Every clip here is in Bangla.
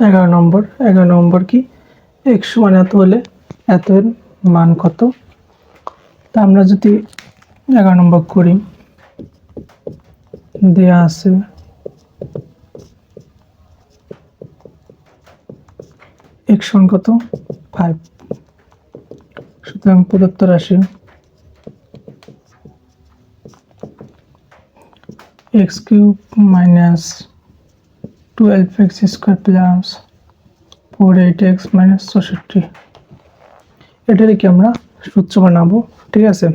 এগারো নম্বর এগারো নম্বর কি? এক্স সমান এত হলে এত মান কত? তা আমরা যদি এগারো নম্বর করি, দেয়া আছে সমান কত? ফাইভ। সুতরাং প্রদত্ত রাশি X cube minus twelve X square plus four eight X minus চৌষট্টি এটা কি আমরা সূত্র বানাবো, ঠিক আছে?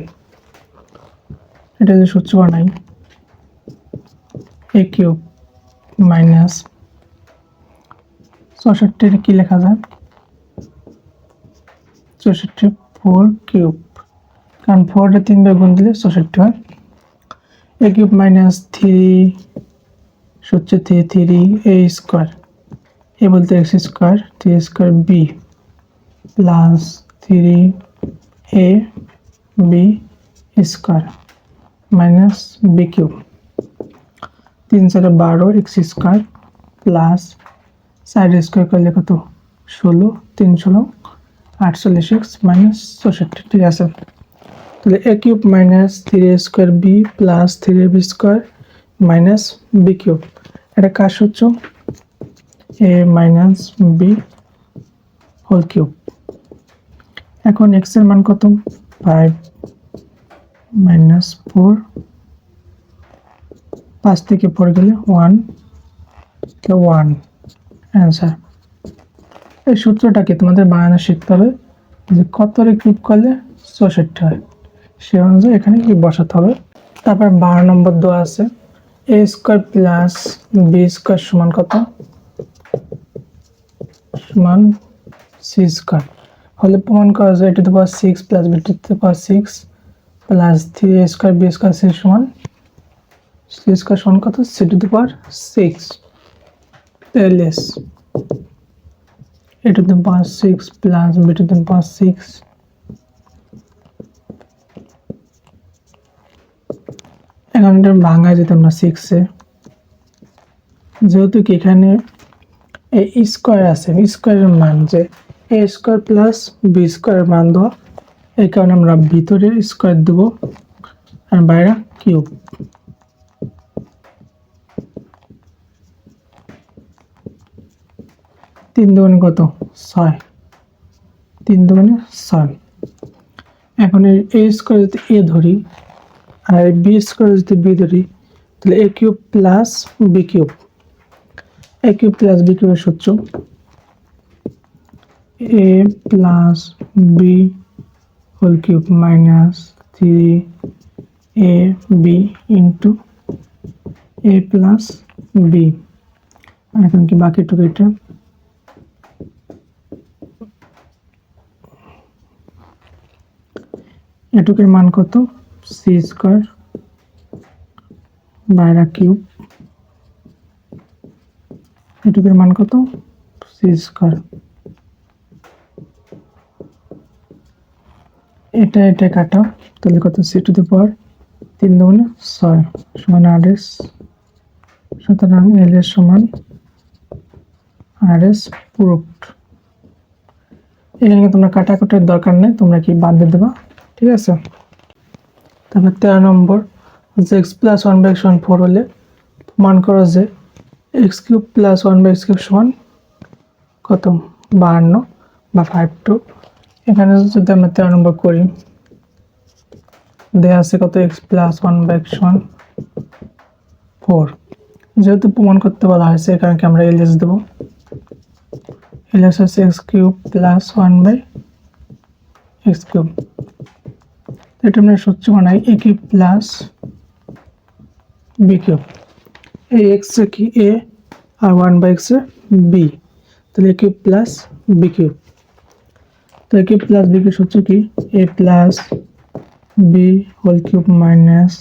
এটা যদি সূত্র বানাই এ কিউব মাইনাস চৌষট্টির কি লেখা যায়? চৌষট্টি ফোর কিউব কারণ ফোরটা তিনবার গুণ দিলে চৌষট্টি হয়। এ কিউব মাইনাস থ্রি হচ্ছে three three A square A বলতে X square three square B plus three A B square minus B cube তিন চারে বারো X square plus side square করলে কত? ষোলো, তিন ষোলো, আটচল্লিশ এক্স মাইনাস চৌষট্টি। ঠিক আছে? তাহলে A cube minus three square B plus three B square minus B cube এটা কার সূত্র A minus B whole cube এখন এক্সের মান কত? ফাইভ মাইনাস ফোর পাঁচ থেকে ফোর গেলে ওয়ান ওয়ান অ্যান্সার এই সূত্রটাকে তোমাদের বানানো শিখতে হবে যে কতরে কিউব করলে চৌষট্টি হয়। সে অনুযায়ী এখানে কি বসাতে হবে। তারপর বারো নম্বর দেওয়া আছে। A square plus B square সমান কত? সমান সি স্কোয়ার হলে প্রমাণ করা যায় এটি to power six plus B to power six plus three A square B square C সমান। সি স্কোয়ার সমান কত? C to the power six L S A to the power six plus B to the power six এখন এটা ভাঙায় যেতে আমরা সিক্সে যেহেতু কি এখানে এই স্কোয়ার আছে স্কোয়ারের মান যে এ স্কোয়ার প্লাস বি স্কোয়ারের মান দেওয়া, এই কারণে আমরা ভিতরে স্কোয়ার দেব আর বাইরে কিউব তিন দুগুণে কত? ছয়। তিন দুগুণে ছয়। এখন এই স্কোয়ার যদি এ ধরি আর বি স্কোয়ার যদি বি ধরি, তাহলে A cube plus B cube A cube plus B কিউবের সূত্র। A plus B whole cube minus three A B into A plus B এখন কি বাকিটুকু এটা? এটুকের মান কত? সি স্কোয়ার বাইরা কিউব এটুকের মান কত? সি স্কোয়ার এটা এটা কাটা, তাহলে কত? সি টু দি পাওয়ার তিন দুগুণে ছয় সমান এস। সুতরাং এল এর সমান এস প্রুফড এখানে তোমরা কাটাকুটির দরকার নেই, তোমরা কি বাদ দিয়ে দেবা? ঠিক আছে? তারপর তেরো নম্বর, যে X plus one by X সমান ফোর হলে প্রমাণ করো যে X cube plus one by X cube সমান কত? বাহান্ন বা ফাইভ টু এখানে যদি আমরা তেরো নম্বর করি, দেয়া আছে কত? X plus one by X সমান ফোর যেহেতু প্রমাণ করতে বলা হয়েছে এখানে আমরা এলএস দেবো? এলএস হচ্ছে X cube plus one by X cube এটা আমরা সূত্র বানাই A cube plus B cube এই এক্স কি এ আর ওয়ান বাই এক্স বি তাহলে A cube plus B cube তো A cube plus B cube সূত্র কি? A plus B whole cube minus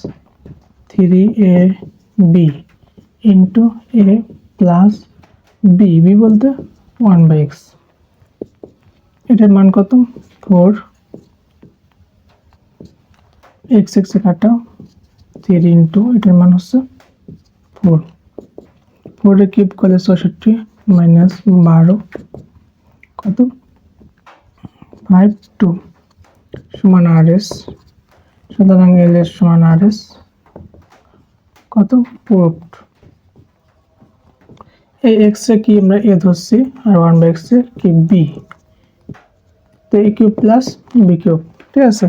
three A B into A plus B B বলতে ওয়ান বাই এক্স এটার মান কত? ফোর এক্স এক্সে কাটা থ্রি ইন্টু, এটার মান হচ্ছে ফোর ফোরে কিউব করলে চৌষট্টি মাইনাস বারো, কত? ফাইভ টু সমান আর এস সুতরাং এল এর সমান আর এস কত? প্রুফড এই এক্স কি আমরা এ ধরছি, আর ওয়ান বাই এক্স কি বি তো A cube plus B cube, ঠিক আছে?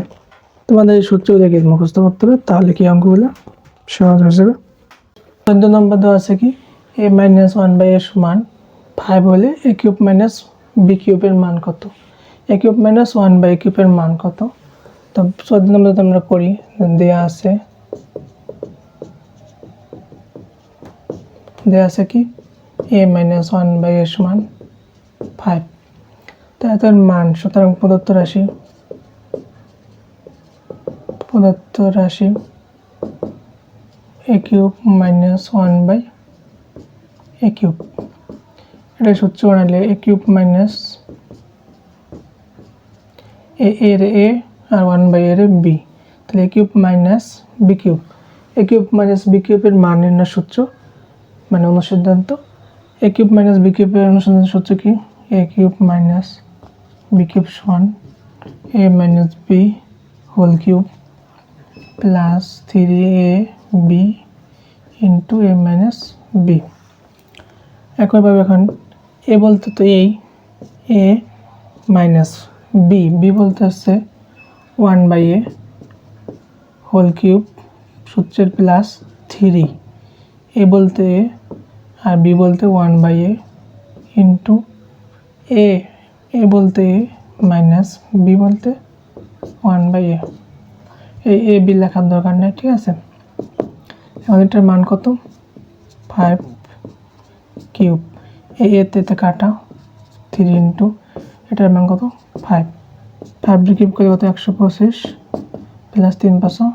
তোমাদের এই সূত্র দেখে মুখস্থ করতে হবে, তাহলে কি অঙ্কগুলো সহজ হয়ে যাবে? চোদ্দ নম্বর দেওয়া আছে কি? A minus one by A সমান ফাইভ হলে এ কিউব মাইনাস বি কিউবের মান কত? A cube minus one by কিউবের মান কত? তো চোদ্দ নম্বর যদি আমরা করি দেওয়া আছে। দেওয়া আছে কি? A minus one by A সমান ফাইভ তো এত মান, সুতরাং প্রদত্ত রাশি প্রদত্ত রাশি A cube minus one by A cube এটা সূত্র বানালে এ কিউব মাইনাস এ এর এ আর ওয়ান বাই এর বি তাহলে A cube minus B cube A cube minus B কিউবের মান নির্ণয় সূত্র মানে অনুসিদ্ধান্ত এ কিউব মাইনাস বি কিউবের অনুসন্ধান সূত্র কি? A cube minus B cube সমান A minus B whole cube plus three A B into A minus B. একইভাবে এখন এ বলতে তো এই, এ মাইনাস বি। বি বলতে হচ্ছে one by A whole cube সূত্রের প্লাস থ্রি। এ বলতে এ আর বি বলতে one by A into A. A বলতে এ মাইনাস বি বলতে ওয়ান বাই এ। এই এ বি লেখার দরকার নেই, ঠিক আছে? এখন এটার মান কত? ফাইভ কিউব এই এতে তে কাটা। থ্রি ইন্টু এটার মান কত? ফাইভ ফাইভ কিউব করে কত? একশো পঁচিশ প্লাস তিন পাঁচশো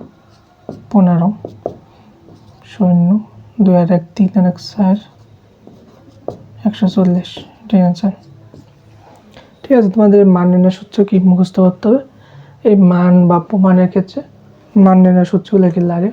পনেরো। শূন্য, দুই আর এক, তিন আর এক, চার। একশো চল্লিশ। ঠিক আছে? ঠিক আছে, তোমাদের মান নির্ণয় সূত্র কি? মুখস্থ করতে হবে। এই মান বা প্রমাণের ক্ষেত্রে মান নির্ণয় সূত্রগুলো কি লাগে?